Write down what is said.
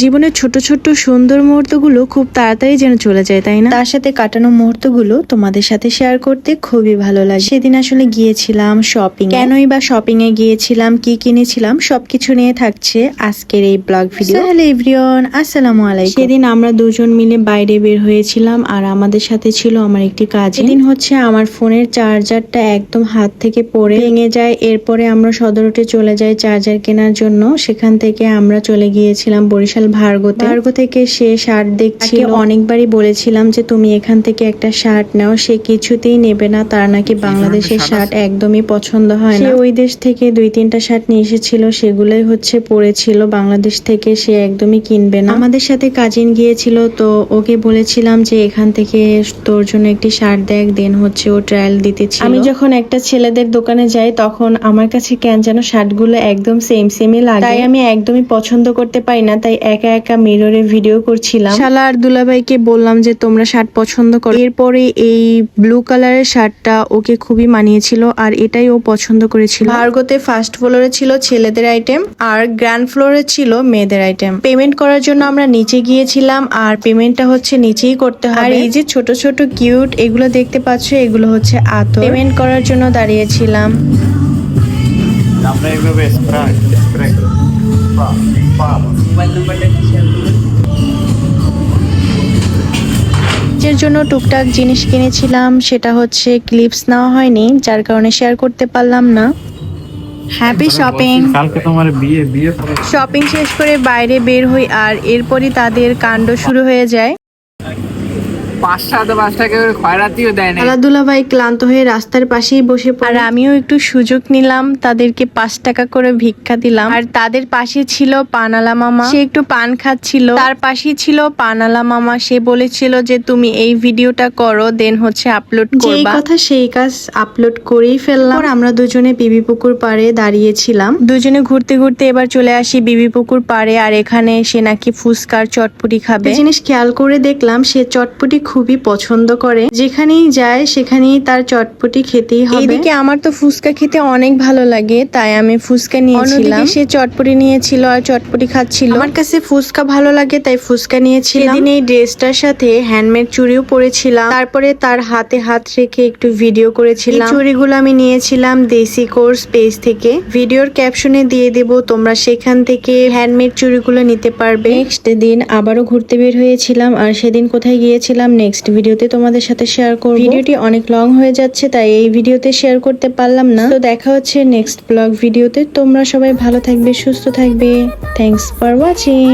জীবনের ছোট ছোট সুন্দর মুহূর্তগুলো খুব তাড়াতাড়ি যেন চলে যায় তাই না? তার সাথে কাটানো মুহূর্তগুলো তোমাদের সাথে শেয়ার করতে খুবই ভালো লাগে। সেদিন আসলে গিয়েছিলাম শপিং কেনই বা শপিং এ গিয়েছিলাম কি কিনেছিলাম সবকিছু নিয়ে থাকছে আজকের এই ব্লগ ভিডিও হ্যালো এভরিওয়ান আসসালামু আলাইকুম। সেদিন আমরা দুজন মিলে বাইরে বের হয়েছিলাম আর আমাদের সাথে ছিল আমার একটি কাজ সেদিন হচ্ছে আমার ফোনের চার্জারটা একদম হাত থেকে পড়ে ভেঙে যায়। এরপরে আমরা সদরটে চলে যাই চার্জার কেনার জন্য। সেখান থেকে আমরা চলে গিয়েছিলাম বরিশাল ভার্গোতে ভার্গো থেকে সে শার্ট দেখছি। অনেকবারই বলেছিলাম যে তুমি এখান থেকে একটা শার্ট নাও সে কিছুতেই নেবে না। তার নাকি বাংলাদেশের শার্ট একদমই পছন্দ হয় না। ওই দেশ থেকে দুই তিনটা শার্ট নিয়ে এসেছিল সেগুলোই হচ্ছে পরেছিল। বাংলাদেশ থেকে সে একদমই কিনবে না। আমাদের সাথে কাজিন গিয়েছিল তো ওকে বলেছিলাম যে এখান থেকে তোর জন্য একটি শার্ট দেখ দেন হচ্ছে ও ট্রায়াল দিতেছিল। আমি যখন একটা ছেলেদের দোকানে যাই তখন আমার কাছে কেন যেন শার্টগুলো একদম সেম সেমই লাগে। তাই আমি একদমই পছন্দ করতে পারি না তাই একা একা মিররে ভিডিও করছিলাম। শালা আর দুলাভাইকে বললাম যে তোমরা শার্ট পছন্দ করো। এরপরে এই ব্লু কালারের শার্টটা ওকে খুবই মানিয়েছিল আর এটাই ও পছন্দ করেছিল। ভার্গোতে ফার্স্ট ফ্লোরে ছিল ছেলেদের আইটেম আর গ্র্যান্ড ফ্লোরে ছিল মেয়েদের আইটেম পেমেন্ট করার জন্য আমরা নিচে গিয়েছিলাম আর পেমেন্টটা হচ্ছে নিচেই করতে হয় আর এই যে ছোট ছোট কিউট এগুলো দেখতে পাচ্ছ এগুলো হচ্ছে আতর। পেমেন্ট করার জন্য দাঁড়িয়েছিলাম। আমরা এইভাবে স্প্রে স্প্রে এর জন্য টুকটাক জিনিস কিনেছিলাম সেটা হচ্ছে ক্লিপস নেওয়া হয়নি যার কারণে শেয়ার করতে পারলাম না। হ্যাপি শপিং কালকে তোমার বিয়ে বিয়ে শপিং শেষ করে বাইরে বের হই আর এরপরই তাদের কাণ্ড শুরু হয়ে যায়। পাঁচটা তো পাঁচটা খয়রাতিও দেয় না খেলাধুলা ভাই ক্লান্ত হয়ে রাস্তার পাশেই বসে আর আমিও একটু সুযোগ নিলাম তাদেরকে পাঁচ টাকা করে ভিক্ষা দিলাম। আর তাদের পাশে ছিল পানালা মামা। সে একটু পান খাচ্ছিল। তার পাশেই ছিল পানালা মামা। সে বলেছিল যে তুমি এই ভিডিওটা করো দেন হচ্ছে আপলোড করবা। কথা সেই কাজ আপলোড করেই ফেললাম। আমরা দুজনে বিবি পুকুর পাড়ে দাঁড়িয়েছিলাম। দুজনে ঘুরতে ঘুরতে এবার চলে আসি বিবি পুকুর পাড়ে। আর এখানে সে নাকি ফুচকার চটপুটি খাবে। জিনিস খেয়াল করে দেখলাম সে চটপুটি খুবই পছন্দ করে। যেখানেই যায় সেখানেই তার চটপটি খেতেই হবে। এদিকে আমার তো ফুচকা খেতে অনেক ভালো লাগে তাই আমি ফুচকা নিয়েছিলাম। সে চটপটি নিয়েছিল আর চটপটি খাচ্ছিল। আমার কাছে ফুচকা ভালো লাগে তাই ফুচকা নিয়েছিলাম। সেদিন এই ড্রেসটার সাথে হ্যান্ডমেড চুড়িও পরেছিলাম। তারপরে তার হাতে হাত রেখে একটু ভিডিও করেছিলাম। চুড়িগুলো আমি নিয়েছিলাম দেশি কোর্স পেজ থেকে। ভিডিওর ক্যাপশনে দিয়ে দেব তোমরা সেখান থেকে হ্যান্ডমেড চুড়িগুলো নিতে পারবে। নেক্সট দিন আবারও ঘুরতে বের হয়েছিলাম আর সেদিন কোথায় গিয়েছিলাম নেক্সট ভিডিওতে তোমাদের সাথে শেয়ার করব। ভিডিওটি অনেক লং হয়ে যাচ্ছে, তাই এই ভিডিওতে শেয়ার করতে পারলাম না। তো দেখা হচ্ছে নেক্সট ব্লগ ভিডিওতে তোমরা সবাই ভালো থাকবে, সুস্থ থাকবে। Thanks for watching